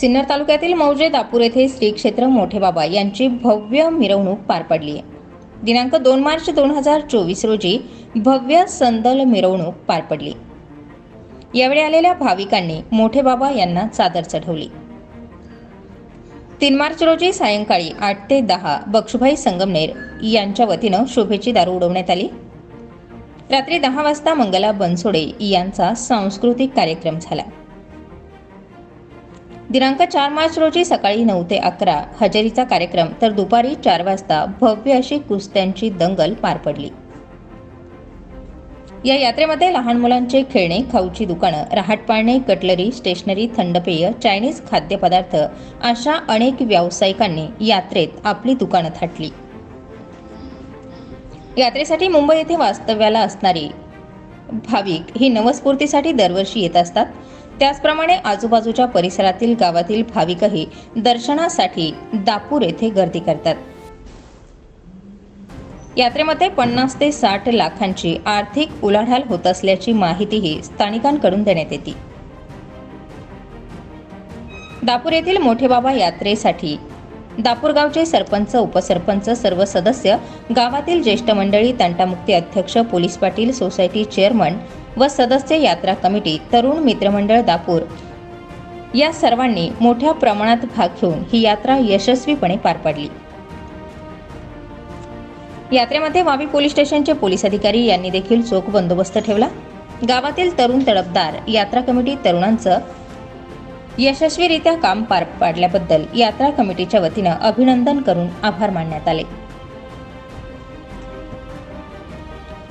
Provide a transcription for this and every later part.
सिन्नर तालुक्यातील मौजे दापूर येथे श्री क्षेत्र मोठे बाबा यांची भव्य मिरवणूक पार पडली. आहे दिनांक दोन मार्च दोन हजार चोवीस रोजी भव्य संदल मिरवणूक पार पडली. यावेळी आलेल्या भाविकांनी मोठे बाबा यांना चादर चढवली. तीन मार्च रोजी सायंकाळी आठ ते दहा बक्षुभाई संगमनेर यांच्या वतीनं शोभेची दारू उडवण्यात आली. रात्री दहा वाजता मंगला बनसोडे यांचा सांस्कृतिक कार्यक्रम झाला. दिनांक चार मार्च रोजी सकाळी नऊ ते अकरा हजेरीचा कार्यक्रम तर दुपारी चार वाजता भव्य अशी कुस्त्यांची दंगल पार पडली. या यात्रेमध्ये लहान मुलांचे खेळणे खाऊची दुकानं रहाटपाळणे कटलरी स्टेशनरी थंडपेय चायनीज खाद्यपदार्थ अशा अनेक व्यावसायिकांनी यात्रेत आपली दुकानं थाटली. यात्रेसाठी मुंबई येथे वास्तव्याला असणारी भाविक ही नवस्फूर्तीसाठी दरवर्षी येत असतात. त्याचप्रमाणे आजूबाजूच्या परिसरातील गावातील भाविकही दर्शनासाठी दापूर येथे गर्दी करतात. यात्रेमध्ये पन्नास ते साठ लाखांची आर्थिक उलाढाल होत असल्याची माहितीही स्थानिकांकडून देण्यात येते. दापूर येथील मोठे बाबा यात्रेसाठी दापूर गावचे सरपंच उपसरपंच सर्व सदस्य गावातील ज्येष्ठ मंडळी तंटामुक्ती अध्यक्ष पोलीस पाटील सोसायटी चेअरमन व सदस्य यात्रा कमिटी तरुण मित्रमंडळ दापूर. या सर्वांनी मोठ्या प्रमाणात भाग घेऊन ही यात्रा यशस्वीपणे पार पाडली. यात्रेमध्ये वावी पोलीस स्टेशनचे पोलीस अधिकारी यांनी देखील चोख बंदोबस्त ठेवला. गावातील तरुण तडफदार यात्रा कमिटी तरुणांचं यशस्वीरित्या काम पार पाडल्याबद्दल यात्रा कमिटीच्या वतीनं अभिनंदन करून आभार मानण्यात आले.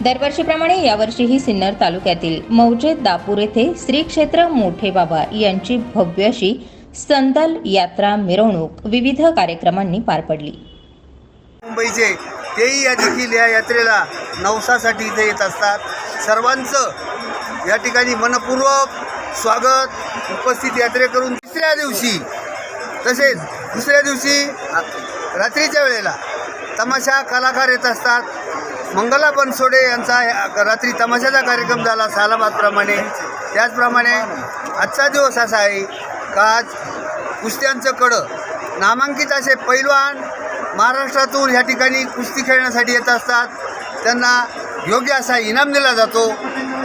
दरवर्षीप्रमाणे यावर्षीही सिन्नर तालुक्यातील मौजे दापूर येथे श्री क्षेत्र मोठे बाबा यांची भव्य अशी संदल यात्रा मिरवणूक विविध कार्यक्रमांनी पार पडली. मुंबईचे तेही या देखील या यात्रेला नवसासाठी इथे येत असतात. सर्वांचं या ठिकाणी मनपूर्वक स्वागत उपस्थित यात्रे करून तिसऱ्या दिवशी तसेच दुसऱ्या दिवशी रात्रीच्या वेळेला तमाशा कलाकार येत असतात. मंगला बनसोडे यांचा रात्री तमाशाचा कार्यक्रम झाला सालाबादप्रमाणे. त्याचप्रमाणे आजचा दिवस असा आहे का आज कुस्त्यांचं कडं. नामांकित असे पैलवान महाराष्ट्रातून ह्या ठिकाणी कुस्ती खेळण्यासाठी येत असतात. त्यांना योग्य असा इनाम दिला जातो.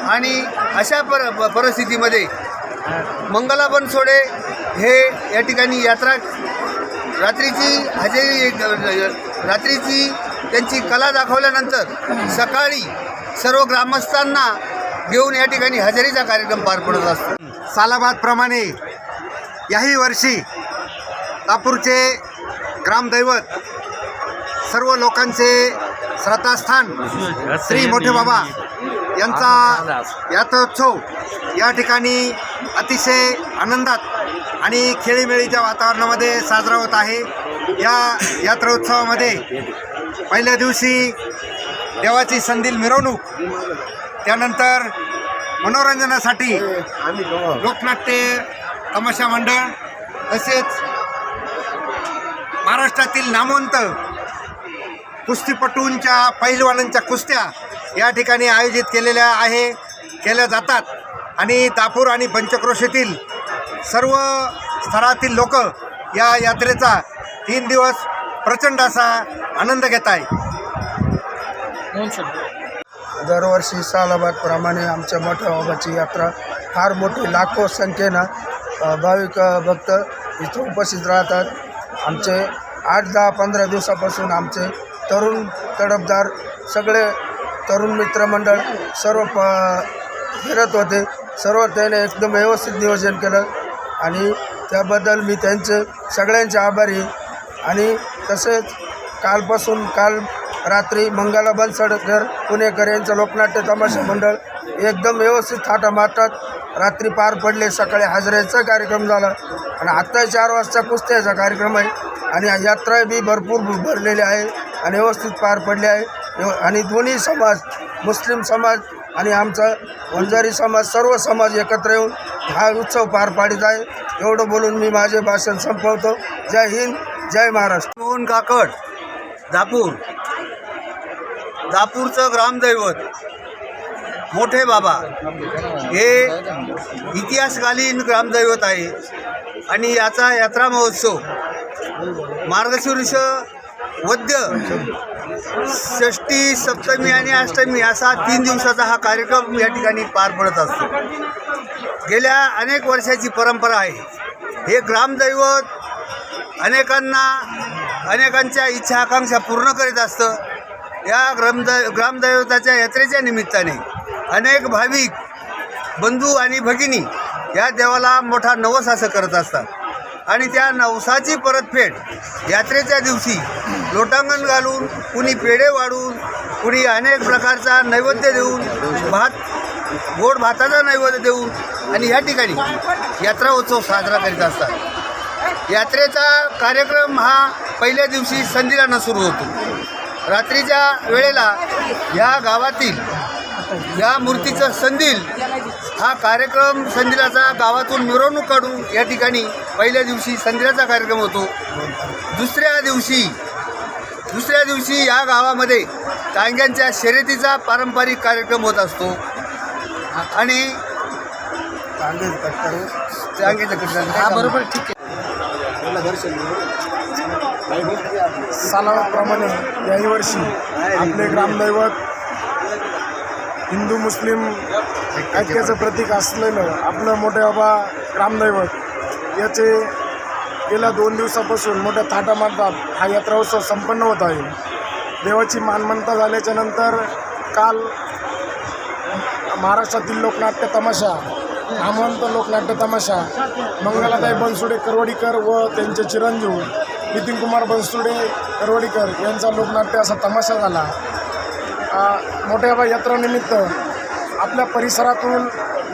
आणि अशा पर प- परिस्थितीमध्ये मंगला बनसोडे हे या ठिकाणी यात्रा रात्रीची हजेरी रात्रीची त्यांची कला दाखवल्यानंतर सकाळी सर्व ग्रामस्थांना घेऊन या ठिकाणी हजेरीचा कार्यक्रम पार पडत असतो. सालाबादप्रमाणे याही वर्षी नागपूरचे ग्रामदैवत सर्व लोकांचे श्रद्धास्थान श्री मोठे बाबा यांचा यात्रोत्सव या ठिकाणी अतिशय आनंदात आणि खेळीमेळीच्या वातावरणामध्ये साजरा होत आहे. या यात्रोत्सवामध्ये पहिल्या दिवशी देवाची संदील मिरवणूक त्यानंतर मनोरंजनासाठी लोकनाट्य तमाशा मंडळ तसेच महाराष्ट्रातील नामवंत कुस्तीपटूंच्या पहिलवानांच्या कुस्त्या या ठिकाणी आयोजित केलेल्या आहे केल्या जातात. आणि दापूर आणि पंचक्रोशीतील सर्व स्तरातील लोक या यात्रेचा तीन दिवस प्रचंड असा आनंद घेत आहे दरवर्षी सालाबादप्रमाणे आमच्या मोठ्या बाबाची यात्रा फार मोठी लाखो संख्येनं भाविक भक्त इथं उपस्थित राहतात. आमचे आठ दहा पंधरा दिवसापासून आमचे तरुण तडफदार सगळे तरुण मित्रमंडळ सर्व प फिरत होते. सर्व त्याने एकदम व्यवस्थित नियोजन केलं आणि त्याबद्दल मी त्यांचे सगळ्यांचे आभारी. आणि तसेच कालपासून काल रात्री मंगला बनसडकर पुणेकर यांचं लोकनाट्य तमाशा मंडळ एकदम व्यवस्थित थाटा मारतात. रात्री पार पडले सकाळी हजऱ्याचा कार्यक्रम झाला. आणि आत्ता चार वाजता कुस्त्याचा कार्यक्रम आहे. आणि यात्रा बी भरपूर भरलेली आहे आणि व्यवस्थित पार पडली आहे. आणि दोन्ही समाज मुस्लिम समाज आणि आमचा वंजारी समाज सर्व समाज एकत्र येऊन हा उत्सव पार पाडित आहे. एवढं बोलून मी माझे भाषण संपवतो. जय हिंद जय महाराष्ट्र. मोहन काकड. दापूर. दापूरचं ग्रामदैवत. मोठे बाबा. हे इतिहासकालीन ग्रामदैवत आहे. आणि याचा यात्रा महोत्सव. मार्गशीर्ष वद्य षष्टी सप्तमी आणि अष्टमी असा तीन दिवसाचा हा कार्यक्रम या ठिकाणी पार पडत असतो. गेल्या अनेक वर्षाची परंपरा आहे. हे ग्रामदैवत अनेकांना अनेकांच्या इच्छा आकांक्षा पूर्ण करीत असतं. या ग्रामद ग्रामदैवताच्या यात्रेच्या निमित्ताने अनेक भाविक बंधू आणि भगिनी या देवाला मोठा नवस असं करत असतात. आणि त्या नवसाची परतफेड यात्रेच्या दिवशी लोटांगण घालून कुणी पेढे वाढून कुणी अनेक प्रकारचा नैवेद्य देऊन भात गोड भाताचा नैवेद्य देऊन आणि ह्या ठिकाणी यात्रा उत्सव साजरा करीत असतात. यात्रेचा कार्यक्रम हा पहिल्या दिवशी संधिलानं सुरू होतो. रात्रीच्या वेळेला या गावातील या मूर्तीचं संदिल हा कार्यक्रम संदिलाचा गावातून मिरवणूक काढून या ठिकाणी पहिल्या दिवशी संदिलाचा कार्यक्रम होतो. दुसऱ्या दिवशी दुसऱ्या दिवशी या गावामध्ये टांग्यांच्या शर्यतीचा पारंपरिक कार्यक्रम होत असतो. आणि कट्ट्याने- बरोबर ठीक सालाप्रमाणे याही वर्षी आपले ग्रामदैवत हिंदू मुस्लिम ऐक्याचं प्रतीक असलेलं आपलं मोठे बाबा ग्रामदैवत याचे गेल्या दोन दिवसापासून मोठ्या थाटामाटात हा यात्रा उत्सव संपन्न होत आहे. देवाची मानमंता झाल्याच्यानंतर काल महाराष्ट्रातील लोकनाट्य तमाशा नामवंत लोकनाट्य तमाशा. मंगलाताई बनसुडे करवडीकर व त्यांचे चिरंजीव नितीन कुमार बनसुडे करवडीकर यांचा लोकनाट्य असा तमाशा झाला. मोठ्या यात्रानिमित्त आपल्या परिसरातून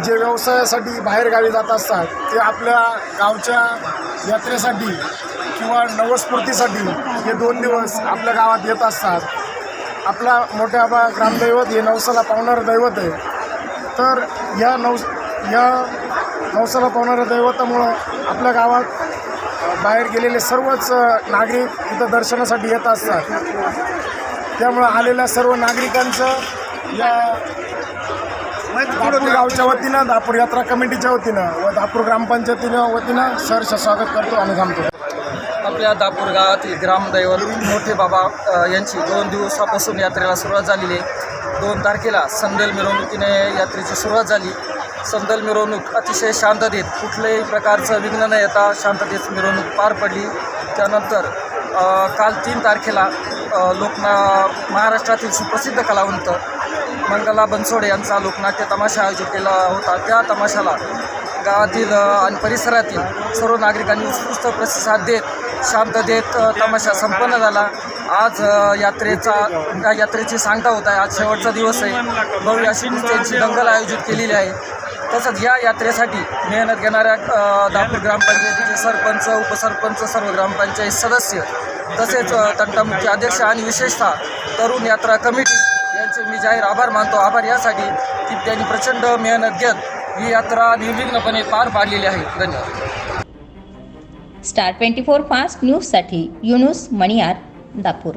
जे व्यवसायासाठी बाहेरगावी जात असतात ते आपल्या गावच्या यात्रेसाठी किंवा नवस्फूर्तीसाठी हे दोन दिवस आपल्या गावात येत असतात. आपला मोठ्या बा ग्रामदैवत हे नवसाला पावणारं दैवत आहे. तर या नवस या नवसाला पावणाऱ्या दैवतामुळं आपल्या गावात बाहेर गेलेले सर्वच नागरिक इथं दर्शनासाठी येत असतात. त्यामुळं आलेल्या सर्व नागरिकांचं या दापूर गावच्या वतीनं दापूर यात्रा कमिटीच्या वतीनं व दापूर ग्रामपंचायतीनं वतीनं सहर्ष स्वागत करतो आणि थांबतो. आपल्या दापूर गावातील ग्रामदैवत मोठे बाबा यांची दोन दिवसापासून यात्रेला सुरुवात झालेली आहे. दोन तारखेला संदेल मिरवणुकीने यात्रेची सुरुवात झाली. संदल मिरवणूक अतिशय शांततेत कुठल्याही प्रकारचं विघ्न न येता शांततेत मिरवणूक पार पडली. त्यानंतर काल तीन तारखेला लोकना महाराष्ट्रातील सुप्रसिद्ध कलावंत मंगला बनसोडे यांचा लोकनाट्य तमाशा आयोजित केला होता. त्या तमाशाला गावातील आणि परिसरातील सर्व नागरिकांनी उत्स्फूर्त प्रतिसाद देत शांततेत देत तमाशा संपन्न झाला. आज यात्रेचा या यात्रेची सांगता होत आहे. आज शेवटचा दिवस आहे. भव्य अशी त्यांची दंगल आयोजित केलेली आहे. तसंच या यात्रेसाठी मेहनत घेणाऱ्या दापूर ग्रामपंचायतीचे सरपंच उपसरपंच सर्व ग्रामपंचायत सदस्य तसेच अ, तंटामुख्य अध्यक्ष आणि विशेषतः तरुण यात्रा कमिटी यांचे मी जाहीर आभार मानतो. आभार यासाठी की त्यांनी प्रचंड मेहनत घेत ही यात्रा निर्विघ्नपणे पार पाडलेली आहे. धन्यवाद. स्टार ट्वेंटी फोर फास्ट न्यूजसाठी युनुस मणियार दापूर.